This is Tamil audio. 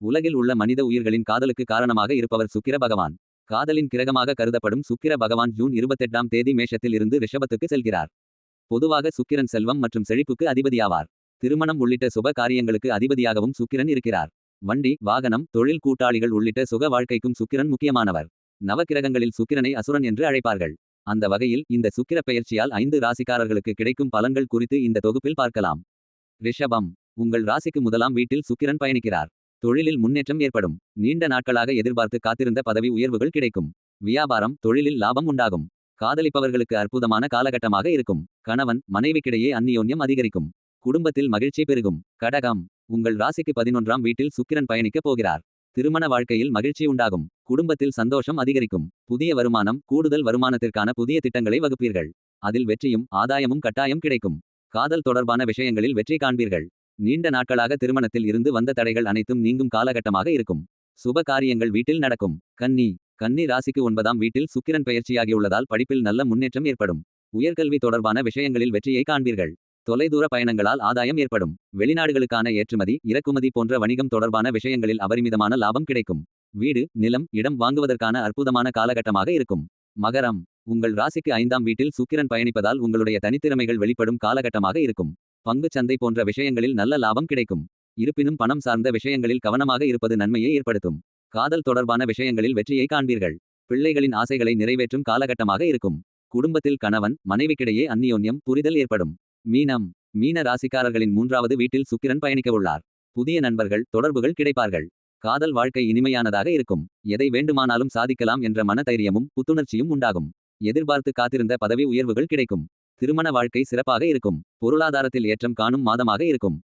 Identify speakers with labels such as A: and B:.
A: உலகில் உள்ள மனித உயிர்களின் காதலுக்கு காரணமாக இருப்பவர் சுக்கிர பகவான். காதலின் கிரகமாக கருதப்படும் சுக்கிர பகவான் ஜூன் இருபத்தெட்டாம் தேதி மேஷத்தில் இருந்து ரிஷபத்துக்கு செல்கிறார். பொதுவாக சுக்கிரன் செல்வம் மற்றும் செழிப்புக்கு அதிபதியாவார். திருமணம் உள்ளிட்ட சுப காரியங்களுக்கு அதிபதியாகவும் சுக்கிரன் இருக்கிறார். வண்டி வாகனம் தொழில் கூட்டாளிகள் உள்ளிட்ட சுக வாழ்க்கைக்கும் சுக்கிரன் முக்கியமானவர். நவக்கிரகங்களில் சுக்கிரனை அசுரன் என்று அழைப்பார்கள். அந்த வகையில் இந்த சுக்கிர பெயர்ச்சியால் ஐந்து ராசிக்காரர்களுக்கு கிடைக்கும் பலன்கள் குறித்து இந்த தொகுப்பில் பார்க்கலாம். ரிஷபம். உங்கள் ராசிக்கு முதலாம் வீட்டில் சுக்கிரன் பயணிக்கிறார். தொழிலில் முன்னேற்றம் ஏற்படும். நீண்ட நாட்களாக எதிர்பார்த்து காத்திருந்த பதவி உயர்வுகள் கிடைக்கும். வியாபாரம் தொழிலில் லாபம் உண்டாகும். காதலிப்பவர்களுக்கு அற்புதமான காலகட்டமாக இருக்கும். கணவன் மனைவிக்கிடையே அந்நியோன்யம் அதிகரிக்கும். குடும்பத்தில் மகிழ்ச்சி பெருகும். கடகம் உங்கள் ராசிக்கு பதினொன்றாம் வீட்டில் சுக்கிரன் பயணிக்கப் போகிறார். திருமண வாழ்க்கையில் மகிழ்ச்சி உண்டாகும். குடும்பத்தில் சந்தோஷம் அதிகரிக்கும். புதிய வருமானம் கூடுதல் வருமானத்திற்கான புதிய திட்டங்களை வகுப்பீர்கள். அதில் வெற்றியும் ஆதாயமும் கட்டாயம் கிடைக்கும். காதல் தொடர்பான விஷயங்களில் வெற்றி காண்பீர்கள். நீண்ட நாட்களாக திருமணத்தில் இருந்து வந்த தடைகள் அனைத்தும் நீங்கும் காலகட்டமாக இருக்கும். சுப காரியங்கள் வீட்டில் நடக்கும். கன்னி. கன்னி ராசிக்கு ஒன்பதாம் வீட்டில் சுக்கிரன் பயிற்சியாகியுள்ளதால் படிப்பில் நல்ல முன்னேற்றம் ஏற்படும். உயர்கல்வி தொடர்பான விஷயங்களில் வெற்றியை காண்பீர்கள். தொலைதூர பயணங்களால் ஆதாயம் ஏற்படும். வெளிநாடுகளுக்கான ஏற்றுமதி இறக்குமதி போன்ற வணிகம் தொடர்பான விஷயங்களில் அபரிமிதமான லாபம் கிடைக்கும். வீடு நிலம் இடம் வாங்குவதற்கான அற்புதமான காலகட்டமாக இருக்கும். மகரம். உங்கள் ராசிக்கு ஐந்தாம் வீட்டில் சுக்கிரன் பயணிப்பதால் உங்களுடைய தனித்திறமைகள் வெளிப்படும் காலகட்டமாக இருக்கும். பங்கு சந்தை போன்ற விஷயங்களில் நல்ல லாபம் கிடைக்கும். இருப்பினும் பணம் சார்ந்த விஷயங்களில் கவனமாக இருப்பது நன்மையை ஏற்படுத்தும். காதல் தொடர்பான விஷயங்களில் வெற்றியை காண்பீர்கள். பிள்ளைகளின் ஆசைகளை நிறைவேற்றும் காலகட்டமாக இருக்கும். குடும்பத்தில் கணவன் மனைவிக்கிடையே அந்நியோன்யம் புரிதல் ஏற்படும். மீனம் மீன ராசிக்காரர்களின் மூன்றாவது வீட்டில் சுக்கிரன் பயணிக்கவுள்ளார் புதிய நண்பர்கள் தொடர்புகள் கிடைப்பார்கள். காதல் வாழ்க்கை இனிமையானதாக இருக்கும். எதை வேண்டுமானாலும் சாதிக்கலாம் என்ற மன தைரியமும் புத்துணர்ச்சியும் உண்டாகும். எதிர்பார்த்து காத்திருந்த பதவி உயர்வுகள் கிடைக்கும். திருமண வாழ்க்கை சிறப்பாக இருக்கும். பொருளாதாரத்தில் ஏற்றம் காணும் மாதமாக இருக்கும்.